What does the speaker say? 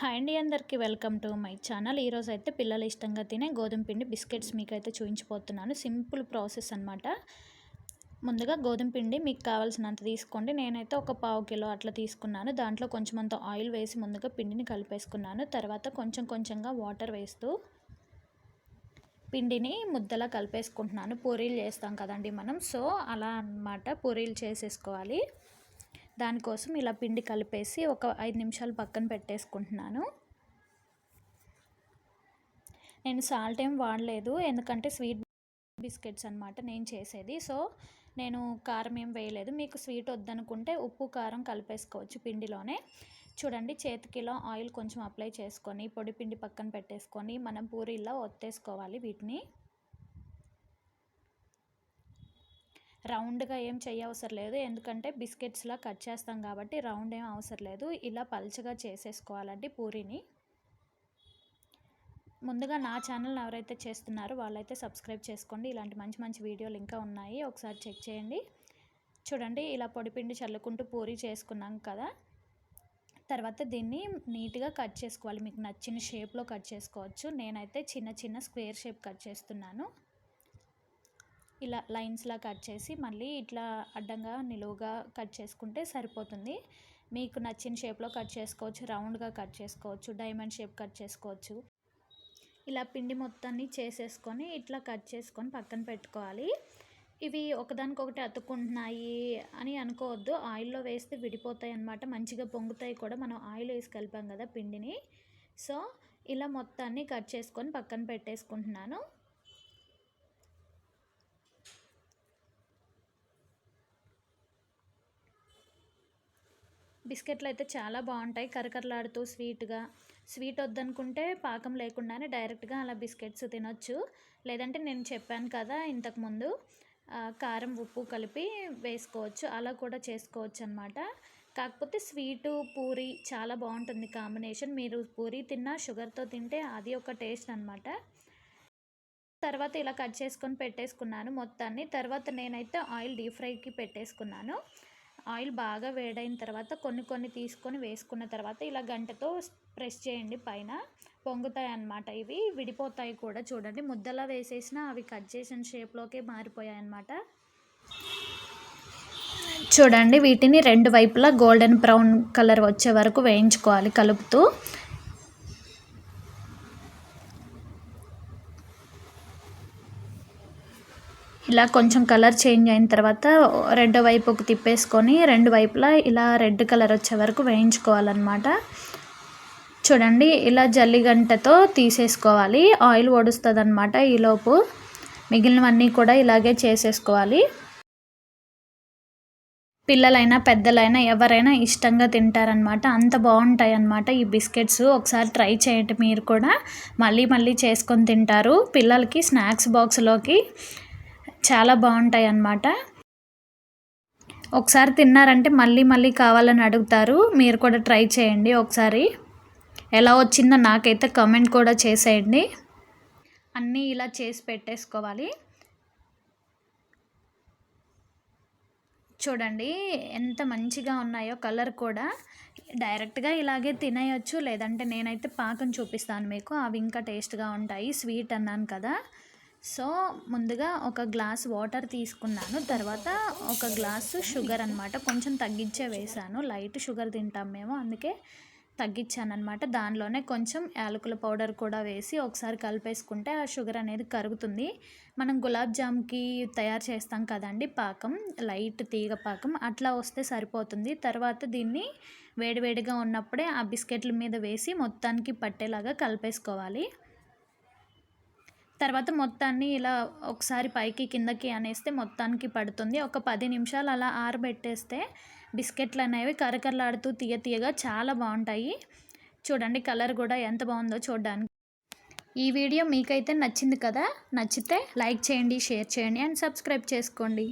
Hi అండి అందరికీ welcome to my channel. ఈరోజు అయితే పిల్లలు ఇష్టంగా తినే గోధుమ పిండి బిస్కెట్స్ మీకు అయితే చూపించిపోతున్నాను సింపుల్ ప్రాసెస్ అనమాట ముందుగా గోధుమ పిండి మీకు కావాల్సినంత తీసుకోండి. నేనైతే ఒక పావు కిలో అట్లా తీసుకున్నాను. దాంట్లో కొంచెం అంత ఆయిల్ వేసి ముందుగా పిండిని కలిపేసుకున్నాను. తర్వాత కొంచెం కొంచెంగా వాటర్ వేస్తూ పిండిని ముద్దలా కలిపేసుకుంటున్నాను. పూరీలు చేస్తాం కదండి మనం. సో అలా అనమాట పూరీలు చేసేసుకోవాలి. దానికోసం ఇలా పిండి కలిపేసి ఒక ఐదు నిమిషాలు పక్కన పెట్టేసుకుంటున్నాను. నేను సాల్ట్ ఏం వాడలేదు ఎందుకంటే స్వీట్ బిస్కెట్స్ అనమాట నేను చేసేది. సో నేను కారం ఏం వేయలేదు. మీకు స్వీట్ వద్దనుకుంటే ఉప్పు కారం కలిపేసుకోవచ్చు పిండిలోనే. చూడండి చేతికిలో ఆయిల్ కొంచెం అప్లై చేసుకొని పొడి పిండి పక్కన పెట్టేసుకొని మనం పూరీలో ఒత్తేసుకోవాలి వీటిని. రౌండ్గా ఏం చేయవసరం లేదు. ఎందుకంటే బిస్కెట్స్లా కట్ చేస్తాం కాబట్టి రౌండ్ ఏం అవసరం లేదు. ఇలా పల్చగా చేసేసుకోవాలండి పూరిని. ముందుగా నా ఛానల్ని ఎవరైతే చేస్తున్నారో వాళ్ళైతే సబ్స్క్రైబ్ చేసుకోండి. ఇలాంటి మంచి మంచి వీడియోలు ఇంకా ఉన్నాయి. ఒకసారి చెక్ చేయండి. చూడండి ఇలా పొడిపిండి చల్లుకుంటూ పూరి చేసుకున్నాం కదా. తర్వాత దీన్ని నీట్గా కట్ చేసుకోవాలి. మీకు నచ్చిన షేప్లో కట్ చేసుకోవచ్చు. నేనైతే చిన్న చిన్న స్క్వేర్ షేప్ కట్ చేస్తున్నాను. ఇలా లైన్స్లా కట్ చేసి మళ్ళీ ఇట్లా అడ్డంగా నిలువుగా కట్ చేసుకుంటే సరిపోతుంది. మీకు నచ్చిన షేప్లో కట్ చేసుకోవచ్చు రౌండ్గా కట్ చేసుకోవచ్చు డైమండ్ షేప్ కట్ చేసుకోవచ్చు. ఇలా పిండి మొత్తాన్ని చేసేసుకొని ఇట్లా కట్ చేసుకొని పక్కన పెట్టుకోవాలి. ఇవి ఒకదానికొకటి అతుక్కుంటున్నాయి అని అనుకోవద్దు. ఆయిల్లో వేస్తే విడిపోతాయి అన్నమాట. మంచిగా పొంగుతాయి కూడా. మనం ఆయిల్ వేసి కలిపాం కదా పిండిని. సో ఇలా మొత్తాన్ని కట్ చేసుకొని పక్కన పెట్టేసుకుంటున్నాను. బిస్కెట్లు అయితే చాలా బాగుంటాయి. కరకరలాడుతూ స్వీట్గా. స్వీట్ వద్దనుకుంటే పాకం లేకుండానే డైరెక్ట్గా అలా బిస్కెట్స్ తినొచ్చు. లేదంటే నేను చెప్పాను కదా ఇంతకుముందు కారం ఉప్పు కలిపి వేసుకోవచ్చు. అలా కూడా చేసుకోవచ్చు అనమాట కాకపోతే స్వీటు పూరి చాలా బాగుంటుంది కాంబినేషన్. మీరు పూరి తిన్నా షుగర్తో తింటే అది ఒక టేస్ట్ అనమాట తర్వాత ఇలా కట్ చేసుకొని పెట్టేసుకున్నాను మొత్తాన్ని. తర్వాత నేనైతే ఆయిల్ డీప్ ఫ్రైకి పెట్టేసుకున్నాను. ఆయిల్ బాగా వేడైన తర్వాత కొన్ని కొన్ని తీసుకొని వేసుకున్న తర్వాత ఇలా గంటతో ప్రెస్ చేయండి. పైన పొంగుతాయి అన్నమాట ఇవి. విడిపోతాయి కూడా చూడండి. ముద్దలా వేసేసిన అవి కట్ చేసిన షేప్లోకే మారిపోయాయి అన్నమాట చూడండి వీటిని రెండు వైపులా గోల్డెన్ బ్రౌన్ కలర్ వచ్చే వరకు వేయించుకోవాలి కలుపుతూ. ఇలా కొంచెం కలర్ చేంజ్ అయిన తర్వాత రెడ్ వైపుకు తిప్పేసుకొని రెండు వైపులా ఇలా రెడ్ కలర్ వచ్చే వరకు వేయించుకోవాలన్నమాట. చూడండి ఇలా జల్లిగంటతో తీసేసుకోవాలి. ఆయిల్ ఓడుస్తుంది అనమాట ఈలోపు మిగిలినవన్నీ కూడా ఇలాగే చేసేసుకోవాలి. పిల్లలైనా పెద్దలైనా ఎవరైనా ఇష్టంగా తింటారనమాట అంత బాగుంటాయి అన్నమాట ఈ బిస్కెట్స్. ఒకసారి ట్రై చేయండి మీరు కూడా. మళ్ళీ మళ్ళీ చేసుకొని తింటారు. పిల్లలకి స్నాక్స్ బాక్స్లోకి చాలా బాగుంటాయి అన్నమాట ఒకసారి తిన్నారంటే మళ్ళీ మళ్ళీ కావాలని అడుగుతారు. మీరు కూడా ట్రై చేయండి ఒకసారి. ఎలా వచ్చిందో నాకైతే కమెంట్ కూడా చేసేయండి. అన్నీ ఇలా చేసి పెట్టేసుకోవాలి. చూడండి ఎంత మంచిగా ఉన్నాయో కలర్ కూడా. డైరెక్ట్గా ఇలాగే తినేయచ్చు. లేదంటే నేనైతే పాకం చూపిస్తాను మీకు. అవి ఇంకా టేస్ట్గా ఉంటాయి. స్వీట్ అన్నాను కదా. సో ముందుగా ఒక గ్లాస్ వాటర్ తీసుకున్నాను. తర్వాత ఒక గ్లాసు షుగర్ అనమాట కొంచెం తగ్గించే వేసాను లైట్ షుగర్ తింటాం మేము. అందుకే తగ్గించాను అనమాట దానిలోనే కొంచెం యాలకుల పౌడర్ కూడా వేసి ఒకసారి కలిపేసుకుంటే ఆ షుగర్ అనేది కరుగుతుంది. మనం గులాబ్ జామ్కి తయారు చేస్తాం కదండి పాకం. లైట్ తీగ పాకం. అట్లా వస్తే సరిపోతుంది. తర్వాత దీన్ని వేడివేడిగా ఉన్నప్పుడే ఆ బిస్కెట్ల మీద వేసి మొత్తానికి పట్టేలాగా కలిపేసుకోవాలి. తర్వాత మొత్తాన్ని ఇలా ఒకసారి పైకి కిందకి అనేస్తే మొత్తానికి పడుతుంది. ఒక పది నిమిషాలు అలా ఆరబెట్టేస్తే బిస్కెట్లు అనేవి కరకరలాడుతూ తీయ తీయగా చాలా బాగుంటాయి. చూడండి కలర్ కూడా ఎంత బాగుందో చూడడానికి. ఈ వీడియో మీకైతే నచ్చింది కదా? నచ్చితే లైక్ చేయండి షేర్ చేయండి అండ్ సబ్స్క్రైబ్ చేసుకోండి.